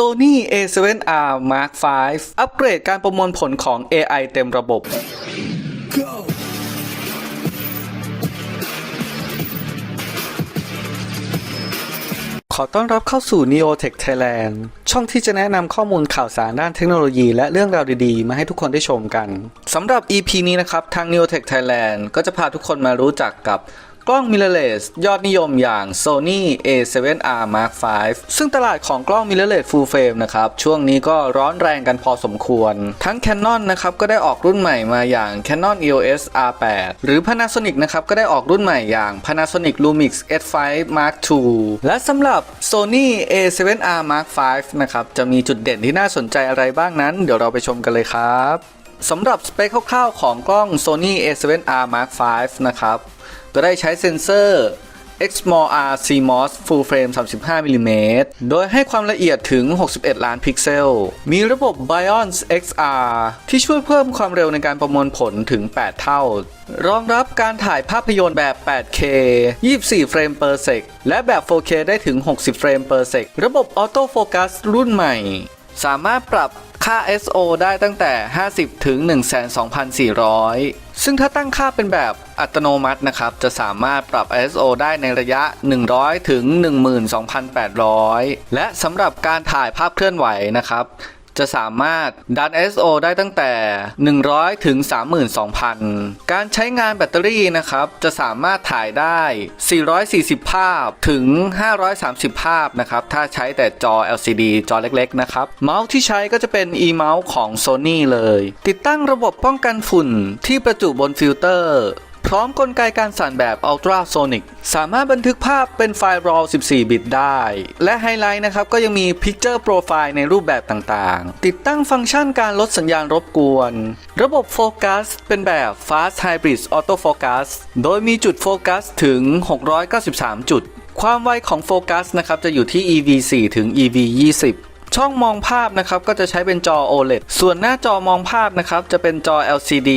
Sony A7R Mark V อัปเกรดการประมวลผลของ AI เต็มระบบขอต้อนรับเข้าสู่ Neotech Thailand ช่องที่จะแนะนำข้อมูลข่าวสารด้านเทคโนโลยีและเรื่องราวดีๆ มาให้ทุกคนได้ชมกันสำหรับ EP นี้นะครับ ทาง Neotech Thailand ก็จะพาทุกคนมารู้จักกับ กล้อง mirrorless ยอดนิยมอย่าง Sony A7R Mark V ซึ่งตลาดของกล้อง mirrorless full frame นะครับ ช่วงนี้ก็ร้อนแรงกันพอสมควร ทั้ง Canon นะครับ ก็ได้ออกรุ่นใหม่มาอย่าง Canon EOS R8 หรือ Panasonic นะครับ ก็ได้ออกรุ่นใหม่อย่าง Panasonic Lumix S5 Mark II และสำหรับ Sony A7R Mark V นะครับ จะมีจุดเด่นที่น่าสนใจอะไรบ้างนั้น เดี๋ยวเราไปชมกันเลยครับสำหรับสเปคคร่าวๆของกล้อง Sony A7R Mark V นะครับ ก็ได้ใช้เซ็นเซอร์ XMOR CMOS Full Frame 35มิลลิเมตรโดยให้ความละเอียดถึง 61 ล้านพิกเซล มีระบบ Bions XR ที่ช่วยเพิ่มความเร็วในการประมวลผลถึง 8 เท่า รองรับการถ่ายภาพยนตร์แบบ 8K 24 เฟรม per sec และแบบ 4K ได้ถึง 60 เฟรม per sec ระบบ Auto Focus รุ่นใหม่ สามารถปรับค่า SO ได้ตั้งแต่ 50 ถึง122,400 ซึ่งถ้าตั้งค่าเป็นแบบอัตโนมัตินะครับ จะสามารถปรับ ISO ได้ในระยะ 100 ถึง 12,800 และสำหรับการถ่ายภาพเคลื่อนไหวนะครับ จะสามารถดัน SO ได้ตั้งแต่ 100 ถึง 32,000 การใช้งานแบตเตอรี่นะครับ จะสามารถถ่ายได้ 440 ภาพถึง 530 ภาพนะครับ ถ้าใช้แต่จอ LCD จอเล็กๆ นะครับ เมาส์ที่ใช้ก็จะเป็น e เมาส์ของ Sony เลย ติดตั้งระบบป้องกันฝุ่นที่ประจุบนฟิลเตอร์ พร้อมกลไกการสั่นแบบ Ultrasonic สามารถบันทึกภาพเป็นไฟล์ RAW 14 บิตได้ และไฮไลท์นะครับก็ยังมี Picture Profile ในรูปแบบต่างๆ ติดตั้งฟังก์ชันการลดสัญญาณรบกวน ระบบโฟกัสเป็นแบบ Fast Hybrid Auto Focus โดยมีจุดโฟกัสถึง 693 จุด ความไวของโฟกัสนะครับจะอยู่ที่ EV4 ถึง EV20 ช่องมองภาพนะครับก็จะใช้เป็นจอ OLED ส่วนหน้าจอมองภาพนะครับจะเป็นจอ LCD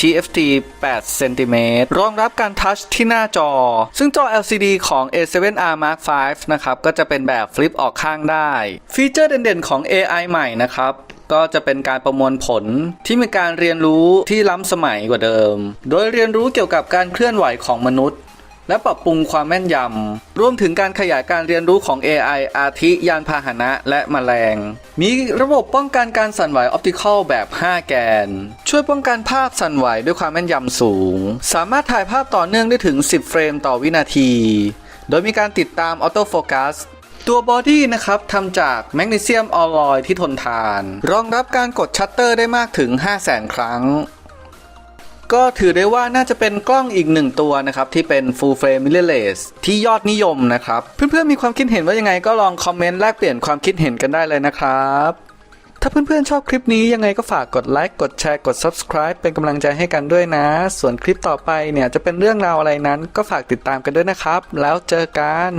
TFT 8เซนติเมตรรองรับการทัชที่หน้าจอ ซึ่งจอ LCD ของ A7R Mark V นะครับก็จะเป็นแบบฟลิปออกข้างได้ ฟีเจอร์เด่นๆของ AI ใหม่นะครับก็จะเป็นการประมวลผลที่มีการเรียนรู้ที่ล้ำสมัยกว่าเดิม โดยเรียนรู้เกี่ยวกับการเคลื่อนไหวของมนุษย์ และปรับปรุงความแม่นยำรวมถึงการขยายการเรียนรู้ของ AI อาทิยานพาหนะและแมลง มีระบบป้องกันการสั่นไหวออปติคอลแบบ 5 แกน ช่วยป้องกันภาพสั่นไหวด้วยความแม่นยำสูง สามารถถ่ายภาพต่อเนื่องได้ถึง 10 เฟรมต่อวินาที โดยมีการติดตามออโต้โฟกัสตัวบอดี้นะครับทำจากแมกนีเซียมออลลอยที่ทนทาน รองรับการกดชัตเตอร์ได้มากถึง 500,000 ครั้ง ก็ถือได้ว่าน่าจะเป็นกล้องอีกหนึ่งตัวนะครับ ที่เป็น full frame mirrorless ที่ยอดนิยมนะครับ เพื่อนๆมีความคิดเห็นว่ายังไงก็ลองคอมเมนต์แลกเปลี่ยนความคิดเห็นกันได้เลยนะครับ ถ้าเพื่อนๆชอบคลิปนี้ยังไงก็ฝากกดไลค์กดแชร์กด subscribe เป็นกำลังใจให้กันด้วยนะ ส่วนคลิปต่อไปเนี่ยจะเป็นเรื่องราวอะไรนั้น ก็ฝากติดตามกันด้วยนะครับ แล้วเจอกัน